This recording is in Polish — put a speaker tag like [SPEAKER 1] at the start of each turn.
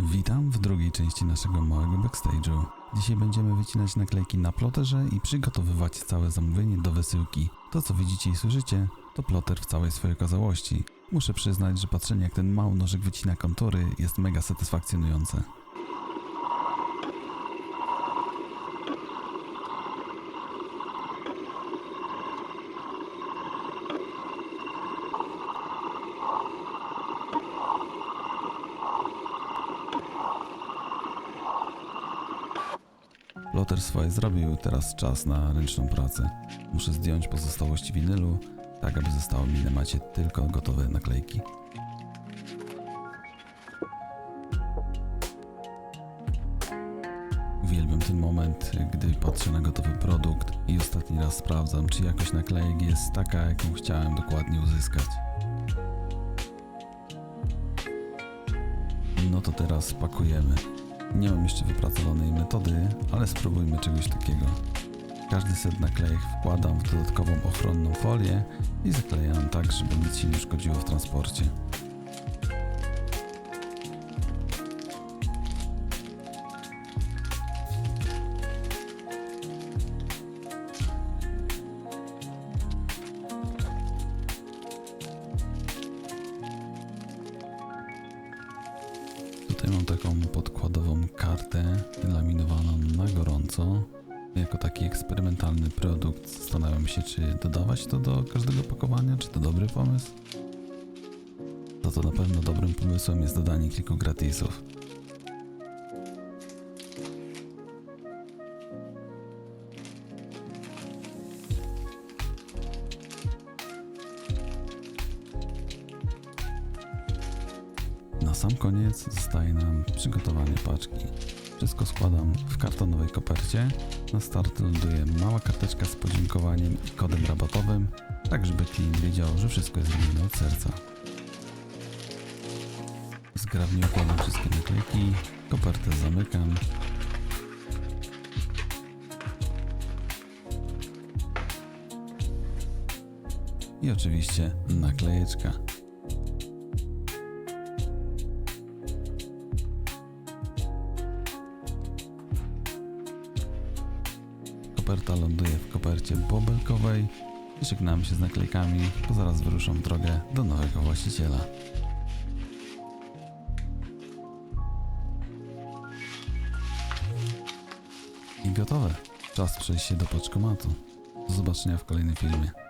[SPEAKER 1] Witam w drugiej części naszego małego backstage'u. Dzisiaj będziemy wycinać naklejki na ploterze i przygotowywać całe zamówienie do wysyłki. To co widzicie i słyszycie, to ploter w całej swojej okazałości. Muszę przyznać, że patrzenie jak ten mały nożyk wycina kontury jest mega satysfakcjonujące. Ploter swoje zrobił, teraz czas na ręczną pracę. Muszę zdjąć pozostałości winylu, tak aby zostały mi na macie tylko gotowe naklejki. Uwielbiam ten moment, gdy patrzę na gotowy produkt i ostatni raz sprawdzam, czy jakość naklejek jest taka, jaką chciałem dokładnie uzyskać. No to teraz pakujemy. Nie mam jeszcze wypracowanej metody, ale spróbujmy czegoś takiego. Każdy set naklejek wkładam w dodatkową ochronną folię i zaklejam tak, żeby nic się nie szkodziło w transporcie. Mam taką podkładową kartę laminowaną na gorąco. Jako taki eksperymentalny produkt zastanawiam się, czy dodawać to do każdego pakowania, czy to dobry pomysł. To to na pewno dobrym pomysłem jest dodanie kilku gratisów. Na sam koniec zostaje nam przygotowanie paczki. Wszystko składam w kartonowej kopercie. Na start ląduje mała karteczka z podziękowaniem i kodem rabatowym, tak żeby klient wiedział, że wszystko jest zrobione od serca. Zgrabnie układam wszystkie naklejki, kopertę zamykam. I oczywiście naklejeczka. Koperta ląduje w kopercie bobelkowej i żegnamy się z naklejkami, bo zaraz wyruszam w drogę do nowego właściciela. I gotowe. Czas przejść się do paczkomatu. Do zobaczenia w kolejnym filmie.